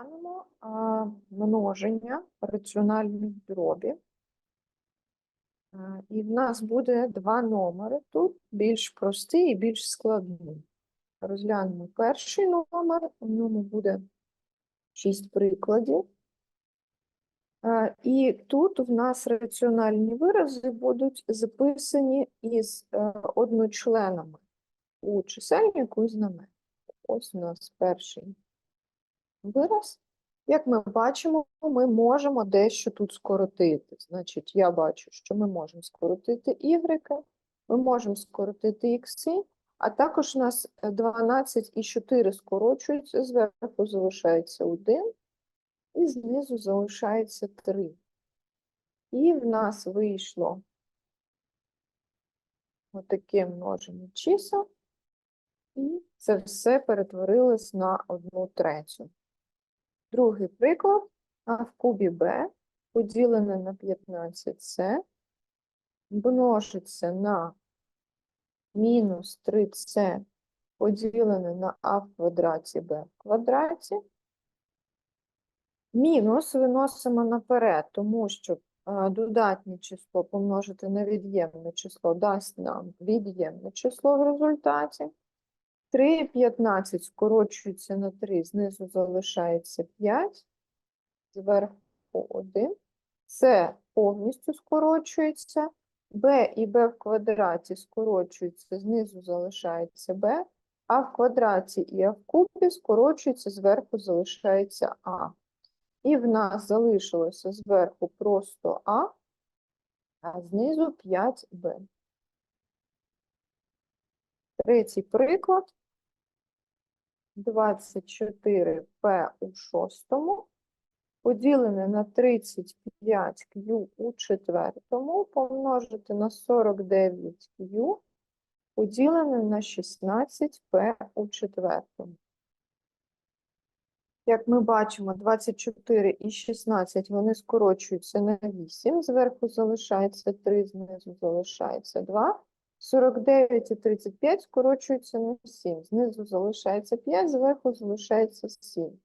Розглянемо а, множення раціональних дробів. А, І в нас буде два номери тут, більш простий і більш складний. Розглянемо перший номер, у ньому буде 6 прикладів. А, І тут в нас раціональні вирази будуть записані із е, одночленами у чисельнику і знаменнику. Ось у нас перший вираз. Як ми бачимо, ми можемо дещо тут скоротити. Значить, я бачу, що ми можемо скоротити y, ми можемо скоротити x, а також у нас е, 12 і 4 скорочуються, зверху залишається 1, і знизу залишається 3. І в нас вийшло отаке множення чисел, і це все перетворилось на 1 третю. Другий приклад. А в кубі b поділене на 15c множиться на мінус 3c поділене на а в квадраті b в квадраті. Мінус виносимо наперед, тому що додатнє число помножити на від'ємне число дасть нам від'ємне число в результаті. 3 15 скорочується на 3, знизу залишається 5, зверху 1. Це повністю скорочується. b і b в квадраті скорочуються, знизу залишається b, а в квадраті і а в кубі скорочується, зверху залишається а. І в нас залишилося зверху просто а, а знизу 5b. Третій приклад. 24p у шостому поділене на 35q у четвертому помножити на 49q поділене на 16p у четвертому. Як ми бачимо, 24 і 16 вони скорочуються на 8, зверху залишається 3, знизу залишається 2. 49 і 35 скорочуються на 7. Знизу залишається 5, зверху залишається 7.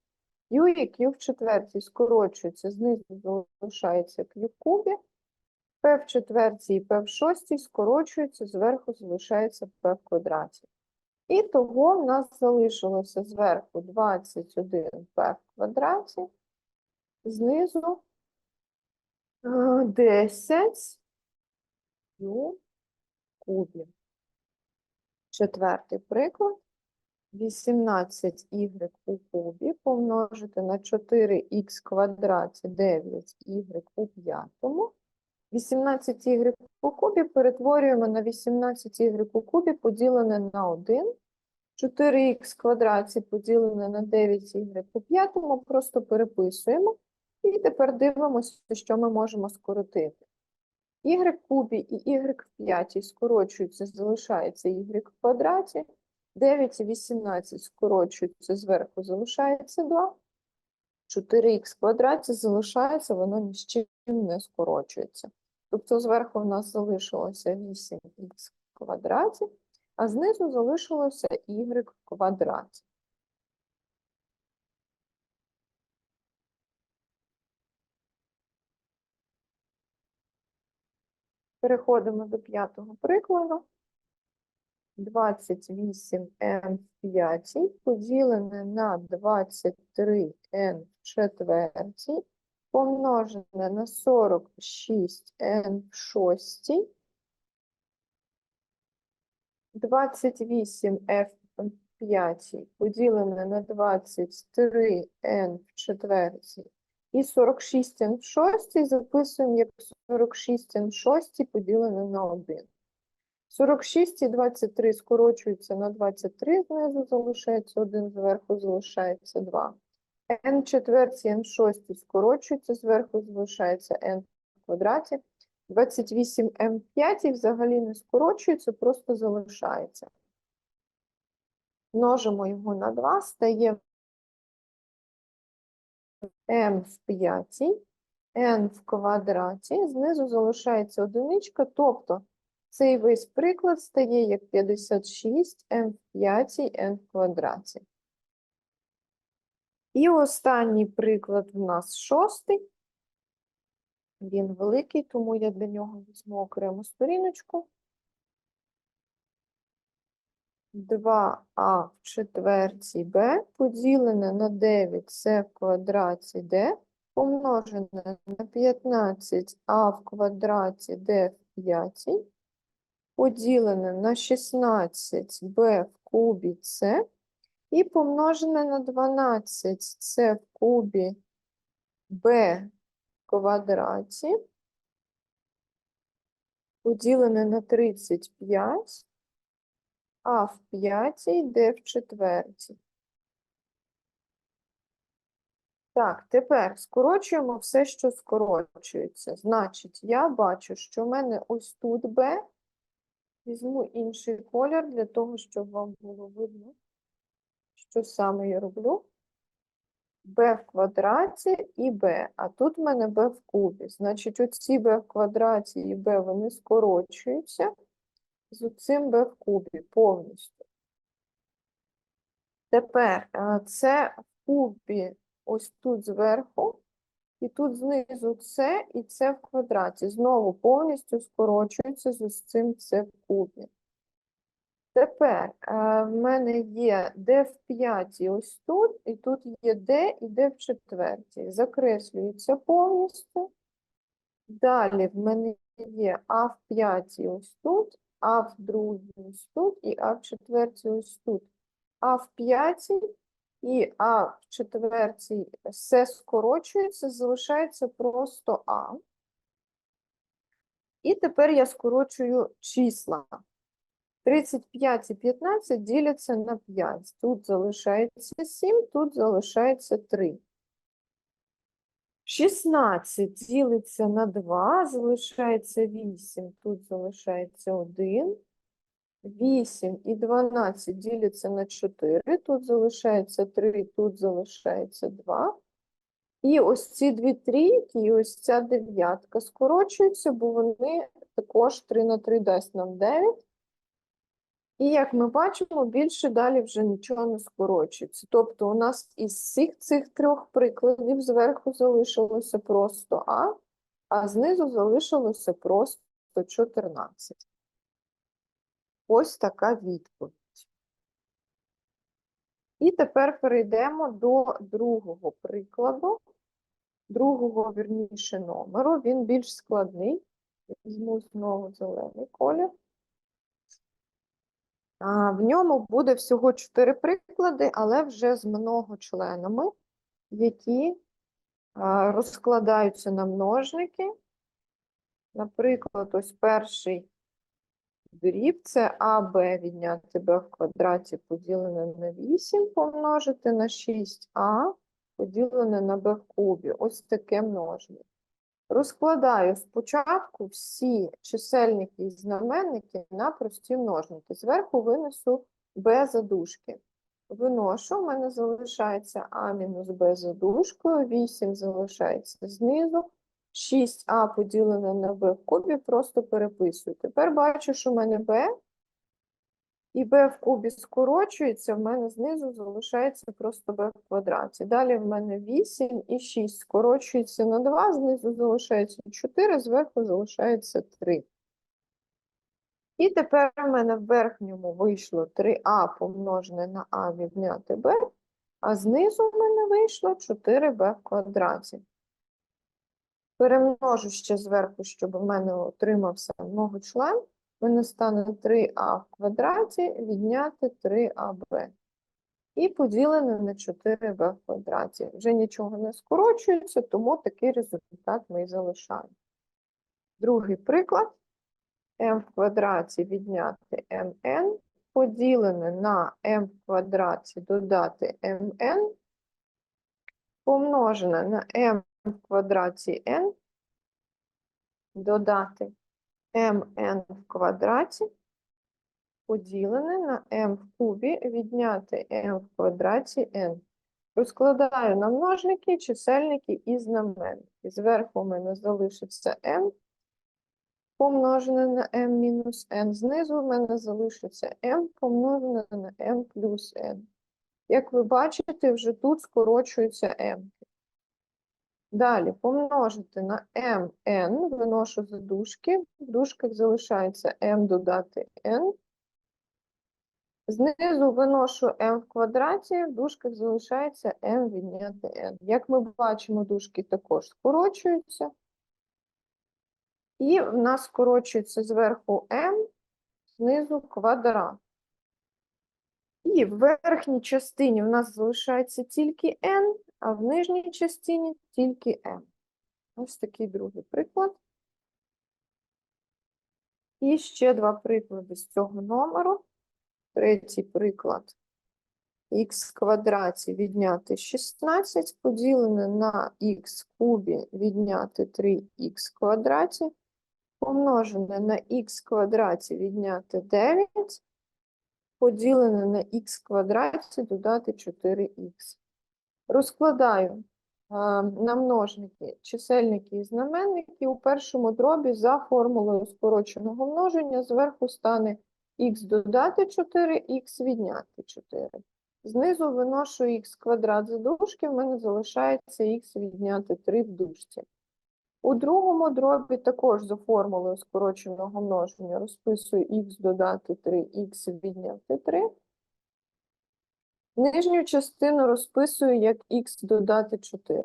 Q і Q в четвертій скорочуються, знизу залишається Q в кубі. P в четвертій і P в шостій скорочуються, зверху залишається P в квадраті. І того в нас залишилося зверху 21P в квадраті, знизу е, 10 Q кубі. Четвертий приклад. 18y у кубі помножити на 4х квадраті 9y у п'ятому. 18y у кубі перетворюємо на 18y у кубі поділене на 1. 4х квадраті поділене на 9y у п'ятому просто переписуємо. І тепер дивимося, що ми можемо скоротити. Y в кубі і y в п'ятій скорочуються, залишається y в квадраті. 9 і 18 скорочуються, зверху залишається 2. 4х в квадраті залишається, воно ні з чим не скорочується. Тобто зверху у нас залишилося 8х в квадраті, а знизу залишилося y в квадраті. Переходимо до п'ятого прикладу. 28n в п'ятій поділене на 23n в четвертій помножене на 46n в шостій. 28f в п'ятій поділене на 23n в четвертій і 46n в шостій записуємо як 46n в шостій поділене на 1. 46 і 23 скорочуються на 23, знизу залишається 1, зверху залишається 2. n в четвертій, n в шостій скорочуються, зверху залишається n в квадраті. 28 m в п'ятій взагалі не скорочується, просто залишається. Множимо його на 2, стає m в п'ятій, n в квадраті, знизу залишається одиничка, тобто цей весь приклад стає як 56 n в п'ятій n в квадраті. І останній приклад в нас шостий. Він великий, тому я для нього візьму окрему сторіночку. 2а в четвертій b поділене на 9c в квадраті d помножене на 15а в квадраті d в п'ятій поділене на 16b в кубі c і помножене на 12c в кубі b в квадраті поділене на 35 а в п'ятій, Д в четвертій. Так, тепер скорочуємо все, що скорочується. Значить, я бачу, що в мене ось тут Б. Візьму інший колір для того, щоб вам було видно, що саме я роблю. b в квадраті і b, а тут в мене b в кубі. Значить, оці b в квадраті і b, вони скорочуються з цим b в кубі повністю. Тепер е, це в кубі ось тут зверху, і тут знизу це і це в квадраті. Знову повністю скорочується з ось цим це в кубі. Тепер е, в мене є d в п'ятій ось тут, і тут є d і d в четвертій. Закреслюється повністю. Далі в мене є а в п'ятій ось тут, а в другій ось тут і а в четвертій ось тут. А в п'ятій і а в четвертій все скорочується, залишається просто а. І тепер я скорочую числа. 35 і 15 діляться на 5. Тут залишається 7, тут залишається 3. 16 ділиться на 2, залишається 8, тут залишається 1. 8 і 12 діляться на 4, тут залишається 3, тут залишається 2. І ось ці дві трійки, і ось ця дев'ятка скорочуються, бо вони також 3 на 3 дасть нам 9. І як ми бачимо, більше далі вже нічого не скорочується. Тобто у нас із всіх цих трьох прикладів зверху залишилося просто А, а знизу залишилося просто 14. Ось така відповідь. І тепер перейдемо до другого прикладу, другого, вірніше, номеру. Він більш складний. Візьму знову зелений колір. В ньому буде всього чотири приклади, але вже з многочленами, які розкладаються на множники. Наприклад, ось перший дріб це АБ відняти b в квадраті поділене на 8 помножити на 6а поділене на b в кубі. Ось таке множення. Розкладаю спочатку всі чисельники і знаменники на прості множники. Зверху винесу b задушки. Виношу, в мене залишається а мінус b задушкою, 8 залишається знизу, 6а поділене на b в кубі, просто переписую. Тепер бачу, що в мене b і b в кубі скорочується, в мене знизу залишається просто b в квадраті. Далі в мене 8 і 6 скорочується на 2, знизу залишається 4, зверху залишається 3. І тепер в мене в верхньому вийшло 3а помножене на а відняти b, а знизу в мене вийшло 4b в квадраті. Перемножу ще зверху, щоб в мене отримався многочлен. В мене стане 3а в квадраті відняти 3аб. І поділене на 4b в квадраті. Вже нічого не скорочується, тому такий результат ми і залишаємо. Другий приклад. m в квадраті відняти mn, поділене на m в квадраті додати mn, помножене на m в квадраті n, додати mn в квадраті поділене на m в кубі відняти m в квадраті n. Розкладаю на множники, чисельники і знаменники. Зверху у мене залишиться m помножене на m мінус n. Знизу в мене залишиться m помножене на m плюс n. Як ви бачите, вже тут скорочується m. Далі помножити на mn, виношу за дужки, в дужках залишається m додати n. Знизу виношу m в квадраті, в дужках залишається m відняти n. Як ми бачимо, дужки також скорочуються. І в нас скорочується зверху m, знизу квадрат. І в верхній частині в нас залишається тільки n, а в нижній частині тільки m. Ось такий другий приклад. І ще два приклади з цього номеру. Третій приклад. х квадраті відняти 16 поділене на х кубі відняти 3х квадраті, помножене на х квадраті відняти 9, поділене на х квадраті додати 4х. Розкладаю на множники чисельники і знаменники. У першому дробі за формулою скороченого множення зверху стане х додати 4, х відняти 4. Знизу виношу х квадрат за дужки, в мене залишається х відняти 3 в дужці. У другому дробі також за формулою скороченого множення розписую х додати 3, х відняти 3. Нижню частину розписую як х додати 4.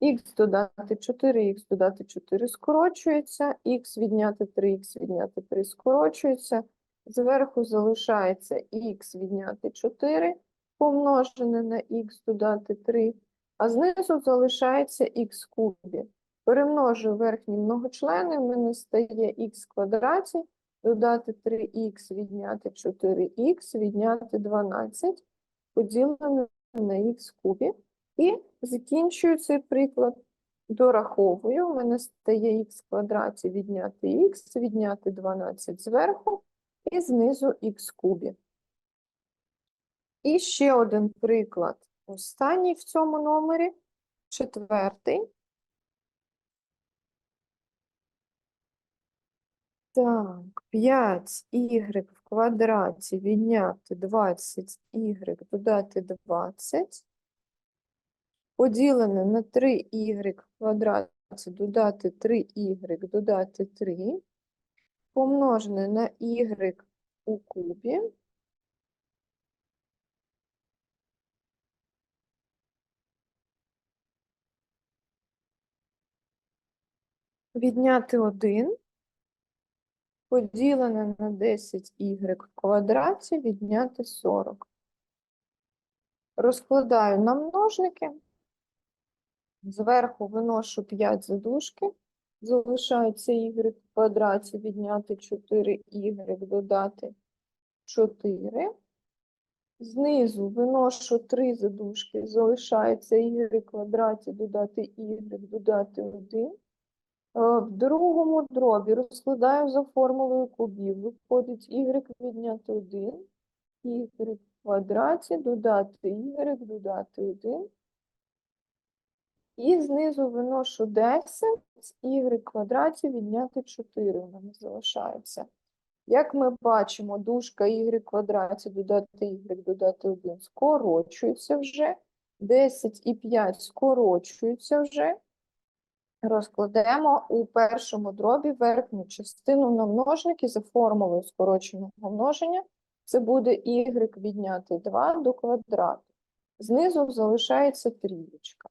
х додати 4, х додати 4 скорочується, х відняти 3, х відняти 3 скорочується. Зверху залишається х відняти 4, помножене на х додати 3, а знизу залишається х кубі. Перемножую верхні многочлени, в мене стає х квадраті, додати 3х, відняти 4х, відняти 12, поділене на х кубі. І закінчую цей приклад, дораховую, у мене стає х квадраті відняти х, відняти 12 зверху і знизу х кубі. І ще один приклад, останній в цьому номері, четвертий. Так, 5y в квадраті відняти 20y додати 20 поділене на 3y в квадраті додати 3y додати 3 помножене на y у кубі. Відняти 1 поділене на 10y в квадраті відняти 40. Розкладаю на множники. Зверху виношу 5 задушки. Залишається в квадраті відняти 4y додати 4. Знизу виношу 3 задушки. Залишається в квадраті додати y додати 1. Е, В другому дробі розкладаю за формулою кубів. Виходить y відняти 1, y в квадраті додати y додати 1. І знизу виношу 10, y в квадраті відняти 4 у мене залишається. Як ми бачимо, дужка y квадраті додати y додати 1 скорочується вже. 10 і 5 скорочуються вже. Розкладемо у першому дробі верхню частину на множники за формулою скороченого множення. Це буде y відняти 2 до квадрату. Знизу залишається трієчка.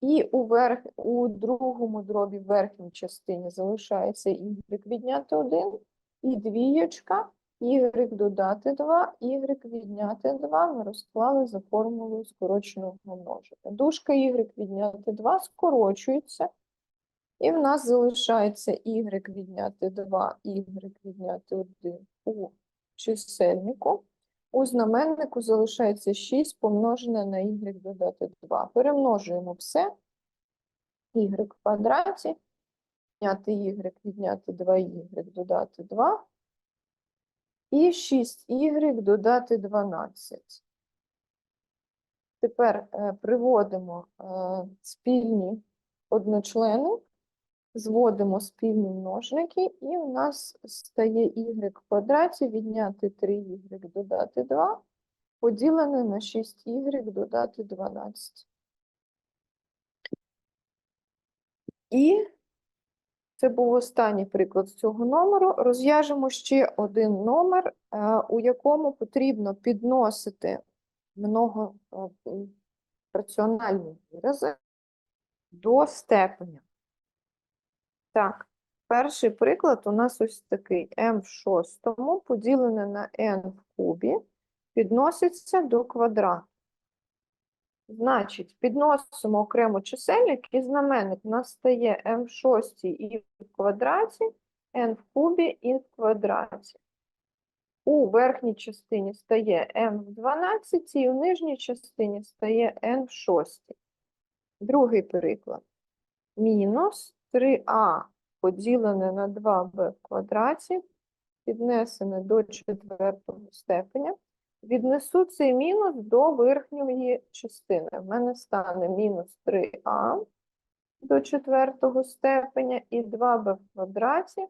І у, верх, у другому дробі верхній частині залишається y відняти 1 і двієчка, y додати 2, y відняти 2 ми розклали за формулою скороченого множення. Дужка y відняти 2 скорочується. І в нас залишається y відняти 2, y відняти 1 у чисельнику. У знаменнику залишається 6 помножене на y додати 2. Перемножуємо все. y в квадраті, відняти y, відняти 2y додати 2. І 6y додати 12. Тепер е, приводимо е, спільні одночлени зводимо спільні множники, і у нас стає y в квадраті відняти 3y додати 2, поділене на 6y додати 12. І це був останній приклад з цього номеру. Розв'яжемо ще один номер, е, у якому потрібно підносити много е, раціональні вирази до степеня. Так, перший приклад у нас ось такий. m в шостому поділене на n в кубі підноситься до квадрату. Значить, підносимо окремо чисельник і знаменник у нас стає m в шостій і в квадраті, n в кубі і в квадраті. У верхній частині стає m в 12, і у нижній частині стає n в шостій. Другий приклад. Мінус 3а поділене на 2b в квадраті, піднесене до четвертого степеня. Віднесу цей мінус до верхньої частини. В мене стане мінус 3а до четвертого степеня і 2b в квадраті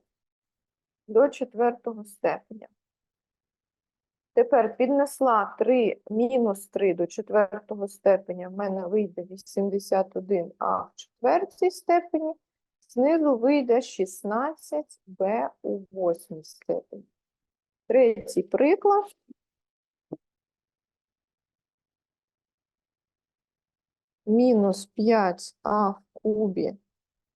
до четвертого степеня. Тепер піднесла 3, мінус 3 до четвертого степеня, в мене вийде 81а в четвертій степені, знизу вийде 16b у восьмій степені. Третій приклад. Мінус 5а в кубі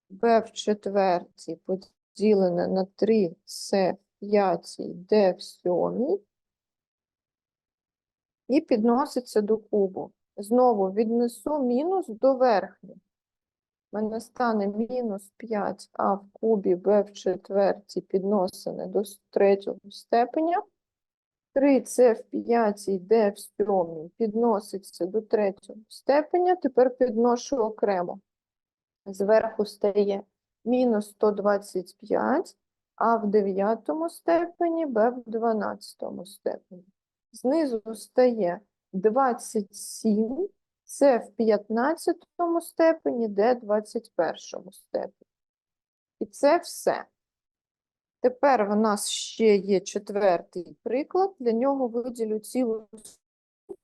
b в четвертій поділене на 3c в п'ятій d в сьомій і підноситься до кубу. Знову віднесу мінус до верхнього. У мене стане мінус 5а в кубі b в четвертій підносене до третього степеня. 3c в п'ятій d в сьомій підноситься до третього степеня. Тепер підношу окремо. Зверху стає мінус 125, а в дев'ятому степені b в дванадцятому степені. Знизу стає 27, це в 15 степені, де 21 степені. І це все. Тепер в нас ще є четвертий приклад. Для нього виділю цілу,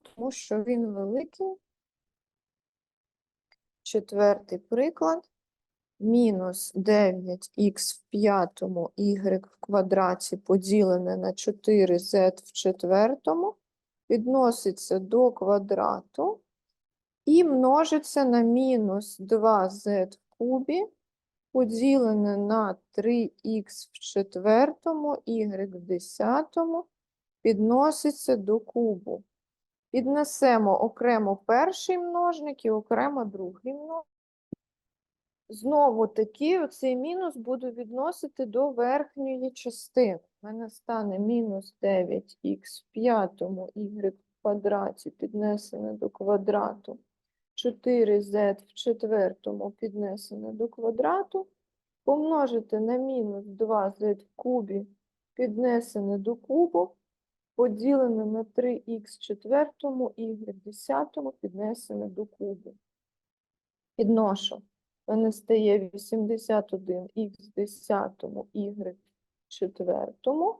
тому що він великий. Четвертий приклад. Мінус 9х в п'ятому y в квадраті поділене на 4z в четвертому відноситься до квадрату і множиться на мінус 2z в кубі поділене на 3х в четвертому, y в десятому підноситься до кубу. Піднесемо окремо перший множник і окремо другий множник. Знову таки, оцей мінус буду відносити до верхньої частини. У мене стане мінус 9х в п'ятому y в квадраті піднесене до квадрату. 4z в четвертому піднесене до квадрату. Помножити на мінус 2z в кубі піднесене до кубу. Поділене на 3х в четвертому, y в десятому піднесене до кубу. Підношу. Мене стає 81х в десятому, y четвертому.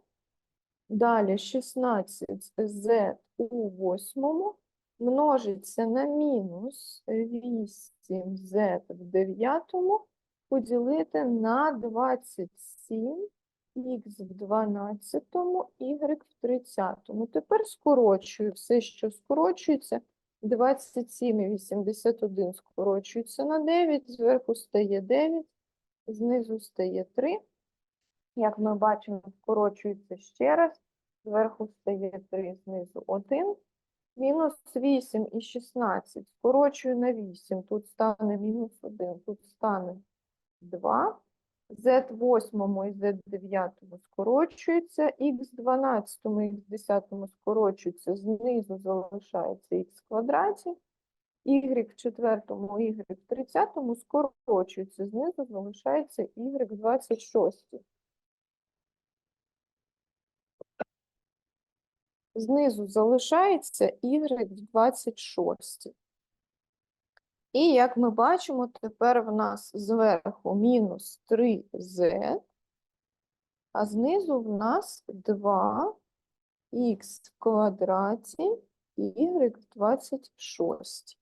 Далі 16z у восьмому множиться на мінус 8z в дев'ятому поділити на 27 х в 12, y в 30. Тепер скорочую все, що скорочується. 27 і 81 скорочується на 9, зверху стає 9, знизу стає 3. Як ми бачимо, скорочується ще раз, зверху стає 3, знизу 1. Мінус 8 і 16 скорочую на 8, тут стане мінус 1, тут стане 2. Z 8 і Z 9 скорочується, Х 12 і Х 10 скорочується, знизу залишається Х квадраті, Y в 4, Y в 30 скорочується, знизу залишається Y в 26. Знизу залишається Y в 26. І як ми бачимо, тепер в нас зверху мінус 3z, а знизу в нас 2х в квадраті y в 26.